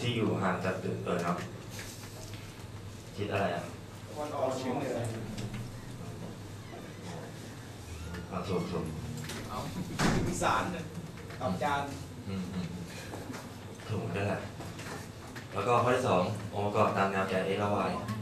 ที่อยู่ห่างจากตึกเกิดเนาะทิศอะไรอะวันออกเฉียงเหนืออะสมสมเอาอีสานกับจานอืมอืมถูกนั่นแหละแล้วก็ข้อที่สององค์ประกอบตามแนวแกน x และ y อะ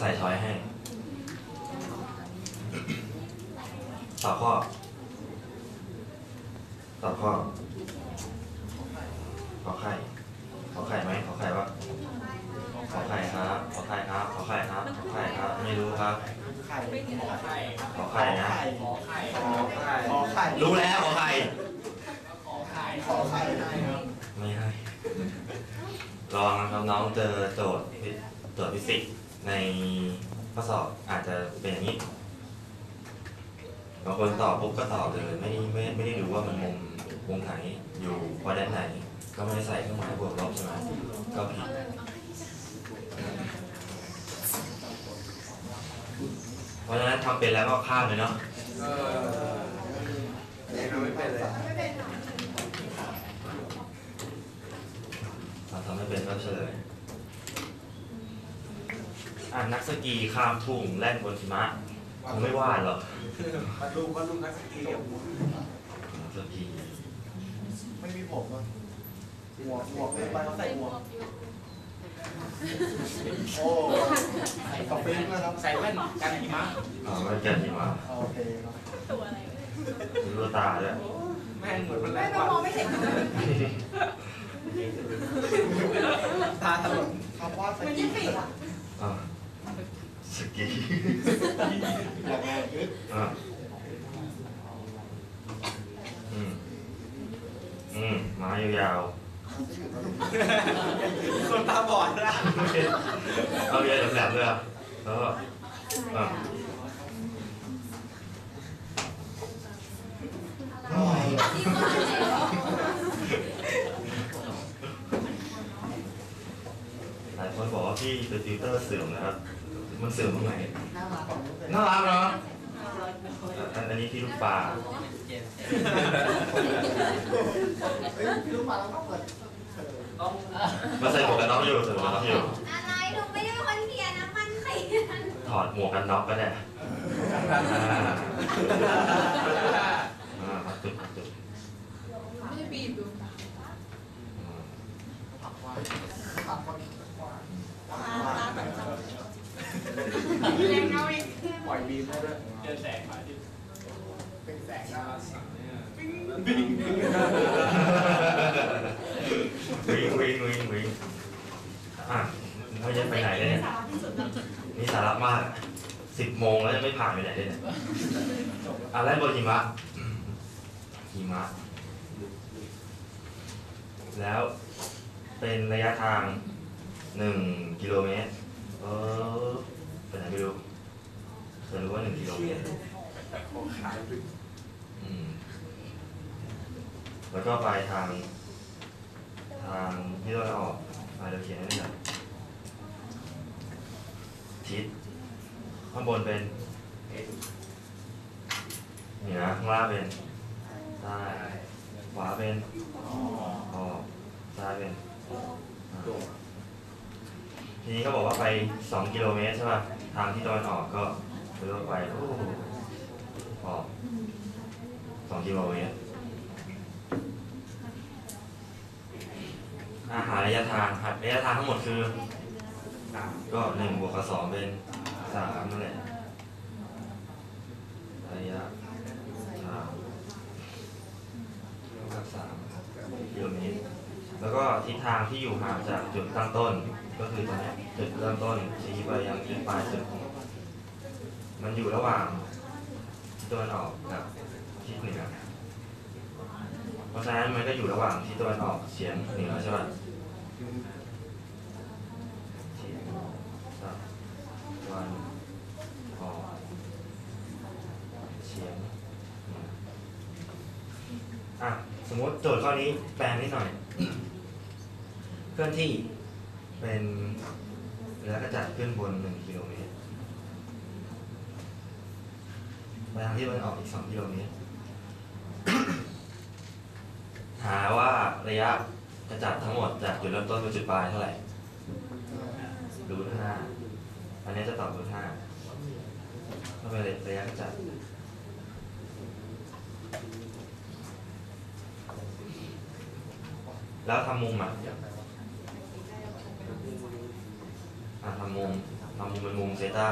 ใส่ช้อยให้ ตอบข้อ ตอบข้อ ขอไข่ ขอไข่ไหมขอไข่ปะขอไข่ครับ ขอไข่ครับ ขอไข่ครับ ขอไข่ครับ ไม่รู้ครับ ไข่ขอไข่ขอไข่นะ ขอไข่ขอไข่ขอไข่รู้แล้วขอไข่ ขอไข่ขอไข่ได้ครับไม่ให้ลองนะครับน้องเจอโจทย์โจทย์ฟิสิกส์ ในข้อสอบอาจจะเป็นอย่างนี้บางคนตอบปุ๊บก็ตอบเลยไม่ได้ไม่ไม่ได้ดูว่ามันมุมมุมไหนอยู่พอด้านไหน ก็ไม่ได้ใส่เครื่องหมายบวกลบใช่ไหมก็ผิดเพราะฉะนั้นทำเป็นแล้วก็ข้ามเลยเนาะเออยังไม่เป็นเลยเราทำไม่เป็นก็เฉลย อ่านักสกีข้ามทุ่งแล่นบนหิมะคงไม่วาดหรอกมาดูมาดูนักสกีกับนักสกีไม่มีผมอะหมวกหมวกเลยไปเขาใส่หมวกโอ้ใส่กระปิ้งนะครับใส่แว่นกันหิมะอ๋อไม่เกินหิมะโอเคครับมีลูกตาด้วยแม่งเหมือนมันแรไม่งเราวันมองไม่เห็นตาถลนคำว่าสกี ยี่สิบอะ อ่าสกี อย่างไงยึด อ่าอืมอืมไม้ยาว คนตาบอดนะ ๆเอาเรียนแหลมๆเลยอะแล้วก็อ่าหลายคนบอกว่าพี่เป็นติวเตอร์เสื่อมนะครับ มันเสื่อมตรงไหน น่ารักเนาะอันอันนี้พี่ลูกปลาลูกมาแล้วก็เปิดมาใส่หมวกกันน็อกอยู่ใส่หมวกกันน็อกอยู่ ถอดหมวกกันน็อกก็ได้อ่าอ่าปักจุดปักจุด ไม่ได้บีบดู อืม ผักว่าผักคน ตาตาแบบจับเลี้ยงเอาอีก ปล่อยบีมได้ด้วย เดินแสงมาที่ เป็นแสงหน้า บิ๊ง วิ่งวิ่งวิ่งวิ่งอะ ไม่จะไปไหนเลยเนี่ยสาระที่สุดนะนี่สาระมากสิบโมงแล้วยังไม่ผ่านไปไหนเลยเนี่ยอะไล่บนหิมะหิมะ แล้วเป็นระยะทางหนึ่งกิโลเมตร เออเป็นไหนไม่รู้แต่รู้ว่าหนึ่งกิโลเมตรแล้วก็ไปทาง ทางที่เราออกไปเราเขียนไว้นี่แหละิศข้างบนเป็นเหนือข้างล่างเป็นใต้ขวาเป็นออกซ้ายเป็นอ่าทีนี้เขาบอกว่าไปสองกิโลเมตรใช่ป่ะ ทางที่ตะวันออกก็เลี้ยวไปโอ้โหออกสองกิโลเมตรอาหารระยะทางหาระยะทางทั้งหมดคือ ก็หนึ่งบวกกับสองเป็นสามนั่นแหละระยะทางกับสามกิโลเมตรแล้วก็ทิศทางที่อยู่ห่างจากจุดตั้งต้น ก็คือตรงนี้จุดเริ่มต้นชี้ไปยังจุดปลายสุดมันอยู่ระหว่างทิศตะวันออกกับทิศเหนือเพราะฉะนั้นมันก็อยู่ระหว่างทิศตะวันออกเฉียงเหนือใช่ป่ะทิศตะวันออกเฉียงเหนือ อะสมมติโจทย์ข้อนี้แปลงนิดหน่อย เคลื่อนที่เป็นแล้วก็จัดขึ้นบนหนึ่งกิโลเมตรไปทางที่ตะวันออกอีกสองกิโลเมตร หาว่าระยะกระจัดทั้งหมดจากจุดเริ่มต้นไปจุดปลายเท่าไหร่รูทห้าอันนี้จะตอบรูทห้าก็เป็นระยะกระจัด แล้วทำมุมอะอะทำมุมทำมุมเป็นมุมเซต้า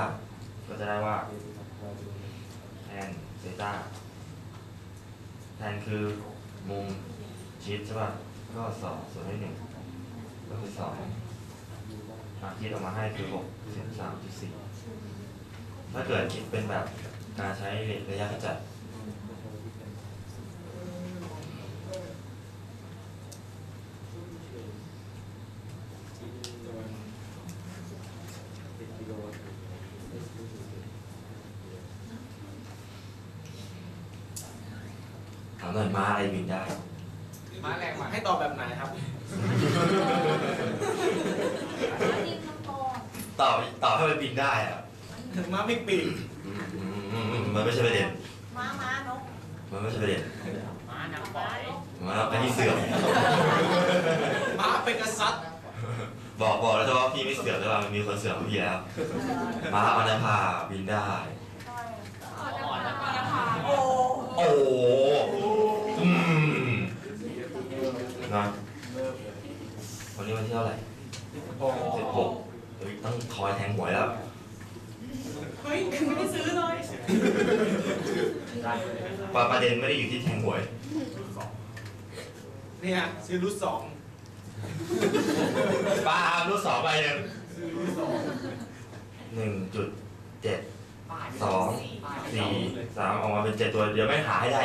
ก็จะได้ว่าแทนเซต้าแทนคือมุมชิดใช่ป่ะก็สองส่วนด้หนึ่งก็คือสองอะคิดออกมาให้คือหกสิบสามจุดสี่ถ้าเกิดคิดเป็นแบบการใช้ระยะกระจัด หน่อยม้าอะไรบินได้มาแรงมาให้ตอบแบบไหนครับ ดินมังกรตอบตอบให้มันบินได้อะมาไม่ปีกอืมอืมอืมอืมมันไม่ใช่ประเด็น ม้าม้านกมันไม่ใช่ประเด็นม้านางปล่อยมาอันนี้เสื่อม ม้าเป็นกษัตริย์บอกบอกแล้วใช่ว่าพี่ไม่เสื่อมใช่ป่ะมันมีคนเสื่อมกว่าพี่แล้วม้าออนภาบินได้ อ่อนนะคะโอ้โอ้โหอืม นะวันนี้วันที่เท่าไหร่โอ้สิบหกเฮ้ยต้องคอยแทงหวยแล้ว เฮ้ยไม่ได้ซื้อเลยประประเด็นไม่ได้อยู่ที่แทงหวย เนี่ยซื้อรุ่นสองปาล์มลูกสองใบหนึ่งหนึ่งจุดเจ็ดสองสี่สามออกมาเป็นเจ็ดตัว เดี๋ยวไม่หาให้ได้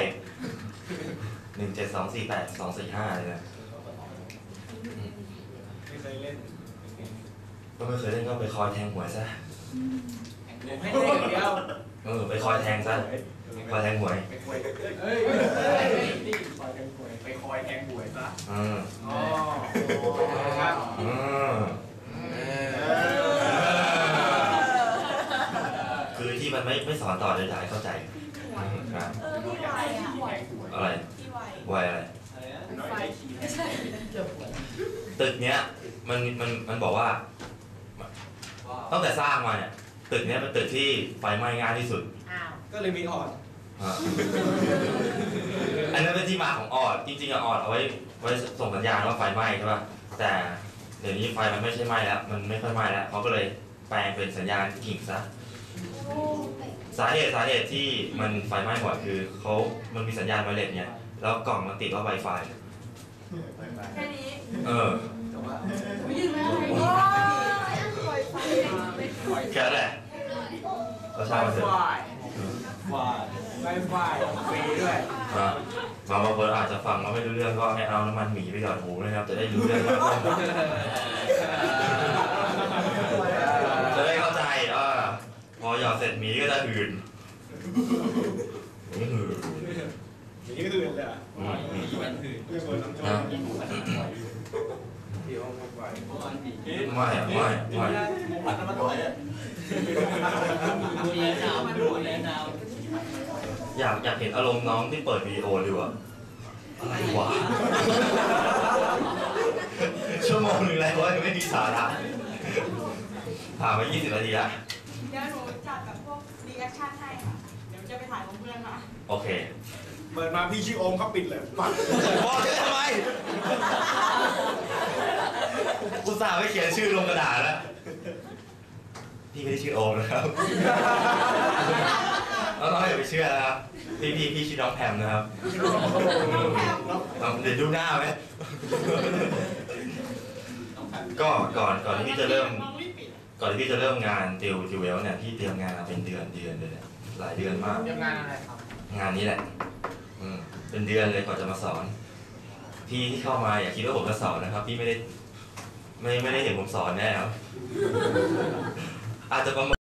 หนึ่งเจ็ดสองสี่แปดสองสี่ห้าเลยนะไม่เคยเล่นก็ไม่เคยเล่นก็ไปคอยแทงหวยซะผมให้เล่นอย่างเดียวเออไปคอยแทงซะคอยแทงหวยไปคอยเฮ้ยนี่คอยแทงหวยไปคอยแทงหวยซะเอออ๋อครับเออคือที่มันไม่ไม่สอนต่อเลยอยากให้เข้าใจอืมครับ เออพี่ไวอะ อะไร พี่ไว วัยอะไร น้อยใจขี้ ไม่ใช่ ตึก เนี้ยมันมันมันบอกว่า ตั้งแต่สร้างมาเนี่ยตึกเนี้ยเป็นตึกที่ไฟไหม้ง่ายที่สุด อ้าวก็เลยมีอ่อนอะอันนั้นเป็นที่มาของออดจริงๆอะออดเอาไว้ไว้ส่งสัญญาณว่าไฟไหม้ใช่ป่ะแต่เดี๋ยวนี้ไฟมันไม่ใช่ไหม้แล้ว มันไม่ค่อยไหม้แล้วเขาก็เลยแปลงเป็นสัญญาณกิ่งซะโอ้สาเหตุสาเหตุที่มันไฟไหม้บ่อยคือเขามันมีสัญญาณไวเลสเนี่ยแล้วกล่องมันติดว่า Wi-Fi แค่นี้เออไม่ยืนแล้วโอ้ยไวไฟแค่นั้นแหละก็ไฟช่างมันเถอะไฟไฟไฟฟรีด้วยนะบางบางคนอาจจะฟังแล้วไม่รู้เรื่องก็ให้เอาน้ำมันหมีไปหยอดหูนะครับจะได้รู้เรื่องมากขึ้นจะได้เข้าใจว่าพอหยอดเสร็จหมีก็จะหืนหืนหืน อย่างนี้ก็คือเลยอะ อืมอืม มันคือเรื่องบนน้ำจ นะ เดี๋ยวเอาไป ไม่ไม่ไม่มุมพันน้ำมันต่อยอะดูแลน้ำดูแลน้อยากอยากเห็นอารมณ์น้องที่เปิดวิดีโอดูอะอะไรวะชั่วโมงหนึ่งแล้วยังไม่มีสาระผ่านมา20นาทีละเดี๋ยวหนูจัดแบบพวกรีแอคชั่นให้ค่ะ เดี๋ยวจะไปถ่ายของเพื่อนค่ะ โอเค เปิดมาพี่ชื่อโอมเขาปิดเลยปัดบอกทำไม อุตส่าห์ไปเขียนชื่อลงกระดาษแล้ว พี่ไม่ได้ชื่อโอมนะครับน้องๆอย่าไปเชื่อนะครับ พี่พี่พี่ชื่อน้องแพมนะครับลองเดี๋ยวดูหน้าไหมก็ก่อนก่อนที่พี่จะเริ่ม ก่อนที่พี่จะเริ่มงานติวติวเวลเนี่ยพี่เตรียมงานมาเป็นเดือนเดือนเลยเนี่ยหลายเดือนมาก เตรียมงานอะไรครับ งานนี้แหละ อืมเป็นเดือนเลยกว่าจะมาสอน พี่ที่เข้ามาอย่าคิดว่าผมจะสอนนะครับ พี่ไม่ได้ ไม่ไม่ได้เห็นผมสอนแน่ครับอาจจะประมาณ